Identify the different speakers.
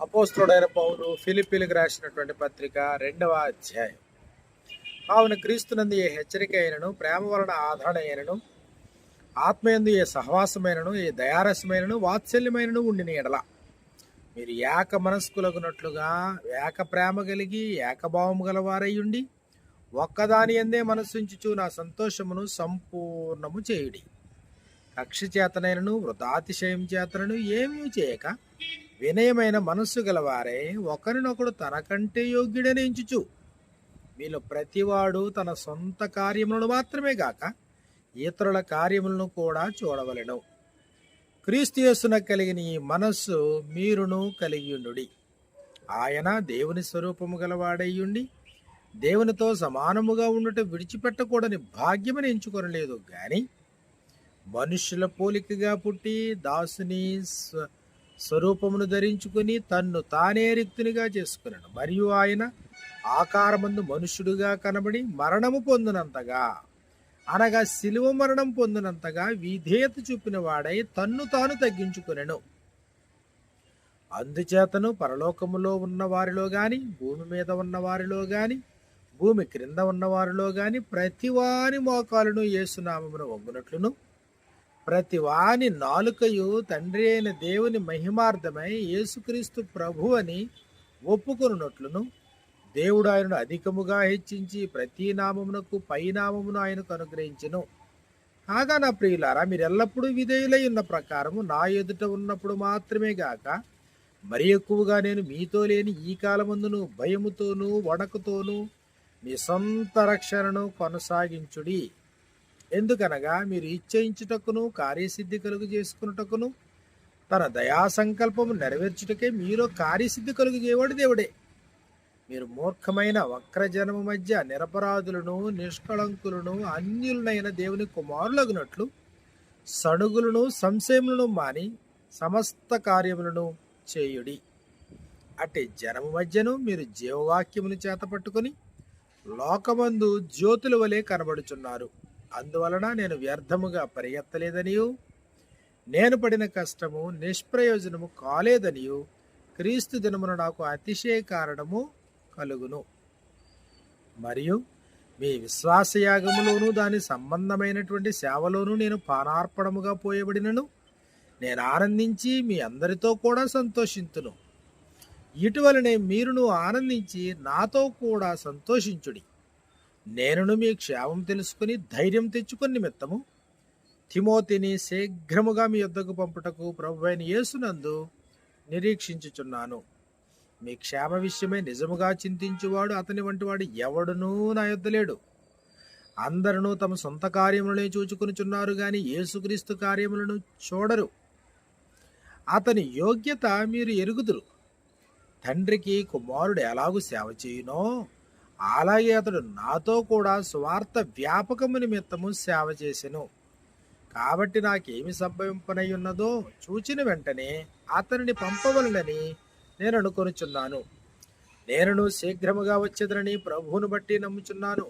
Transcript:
Speaker 1: అపోస్తుడైన పౌలు ఫిలిపిలకు రాసినటువంటి పత్రిక రెండవ అధ్యాయం. కావున క్రీస్తునందు ఏ హెచ్చరిక అయినను ప్రేమ వలన ఆదరణ అయినను ఆత్మయందు ఏ సహవాసమైనను ఏ దయారసమైనను వాత్సల్యమైనను ఉండిన ఎడల. మీరు ఏక మనస్కులగునట్లుగా ఏక ప్రేమ కలిగి ఏకభావము గలవారయ్యుండి ఉండి ఒక్కదాని ఎందే మనస్సుంచుచు నా సంతోషమును సంపూర్ణము చేయుడి. కక్ష చేతనైనను వృధాతిశయం చేతనను ఏమీ చేయక వినయమైన మనస్సు గలవారే ఒకరినొకడు తనకంటే యోగ్యుడని ఎంచుచు. మీలో ప్రతివాడు తన సొంత కార్యములను మాత్రమే గాక ఇతరుల కార్యములను కూడా చూడవలను. క్రీస్తుయస్సున కలిగిన ఈ మనస్సు మీరును కలిగియుండు ఆయన దేవుని స్వరూపము గలవాడయ్యుండి దేవునితో సమానముగా ఉండుట విడిచిపెట్టకూడని భాగ్యమని ఎంచుకొనలేదు గాని మనుషుల పోలికగా పుట్టి దాసుని స్వ- స్వరూపమును ధరించుకుని తన్ను తానే రిక్తునిగా చేసుకున్నాడు. మరియు ఆయన ఆకారమందు మనుష్యుడుగా కనబడి మరణము పొందినంతగా అనగా శిలువ మరణం పొందినంతగా విధేయత చూపిన వాడై తన్ను తాను తగ్గించుకునెను. అందుచేతను పరలోకములో ఉన్న వారిలో గాని భూమి మీద ఉన్న వారిలో గాని భూమి క్రింద ఉన్న వారిలో గాని ప్రతివాని మోకాలను యేసునామమున వంగునట్లును. ప్రతి వాని నాలుకయు తండ్రి అయిన దేవుని మహిమార్థమై యేసుక్రీస్తు ప్రభు అని ఒప్పుకొనున్నట్లును. దేవుడు ఆయనను అధికముగా హెచ్చించి ప్రతి నామమునకు పై నామమును ఆయనకు అనుగ్రహించను. కాగా నా ప్రియులారా మీరు ఎల్లప్పుడూ విధేయులై ఉన్న ప్రకారము నా ఎదుట ఉన్నప్పుడు మాత్రమే గాక మరి ఎక్కువగా నేను మీతో లేని ఈ కాలమందును భయముతోనూ వణకుతోనూ మీ సొంత రక్షణను కొనసాగించుడి. ఎందుకనగా మీరు ఇచ్చయించుటకును కార్యసిద్ధి కలుగు చేసుకున్నటకును తన దయా సంకల్పము నెరవేర్చుటకే మీలో కార్యసిద్ధి కలుగు చేయవాడు దేవుడే. మీరు మూర్ఖమైన వక్రజనము మధ్య నిరపరాధులను నిష్కళంకులను అన్యులనైన దేవుని కుమారులగినట్లు సణుగులను సంశయములను మాని సమస్త కార్యములను చేయుడి. అట్టి జనము మధ్యను మీరు జీవవాక్యమును చేత పట్టుకొని లోకమందు జ్యోతుల వలె కనబడుచున్నారు. అందువలన నేను వ్యర్థముగా పరిగెత్తలేదనియు. నేను పడిన కష్టము నిష్ప్రయోజనము కాలేదనియు. క్రీస్తు దినమున నాకు అతిశయ కారణము కలుగును. మరియు మీ విశ్వాసయాగములోను దాని సంబంధమైనటువంటి సేవలోను నేను పానార్పణముగా పోయబడినను. నేను ఆనందించి మీ అందరితో కూడా సంతోషింతును. ఇటువలనే మీరును ఆనందించి నాతో కూడా సంతోషించుడి. నేనును మీ క్షేమం తెలుసుకుని ధైర్యం తెచ్చుకుని నిమిత్తము. తిమోతిని శీఘ్రముగా మీ యొద్దకు పంపుటకు ప్రభు అయిన యేసునందు నిరీక్షించుచున్నాను. మీ క్షేమ విషయమే నిజముగా చింతించువాడు అతని వంటి వాడు ఎవడునూ నా యొద్ద లేడు. అందరూ తమ సొంత కార్యములనే చూచుకునిచున్నారు కానీ యేసుక్రీస్తు కార్యములను చూడరు. అతని యోగ్యత మీరు ఎరుగుదురు. తండ్రికి కుమారుడు ఎలాగూ సేవ చేయునో అలాగే అతడు నాతో కూడా స్వార్థ వ్యాపకము నిమిత్తము సేవ చేసెను. కాబట్టి నాకేమి సంభవింపనై ఉన్నదో చూచిన వెంటనే అతనిని పంపవలనని నేను అనుకొనుచున్నాను నేనును శీఘ్రముగా వచ్చేదనని ప్రభువును బట్టి నమ్ముచున్నాను.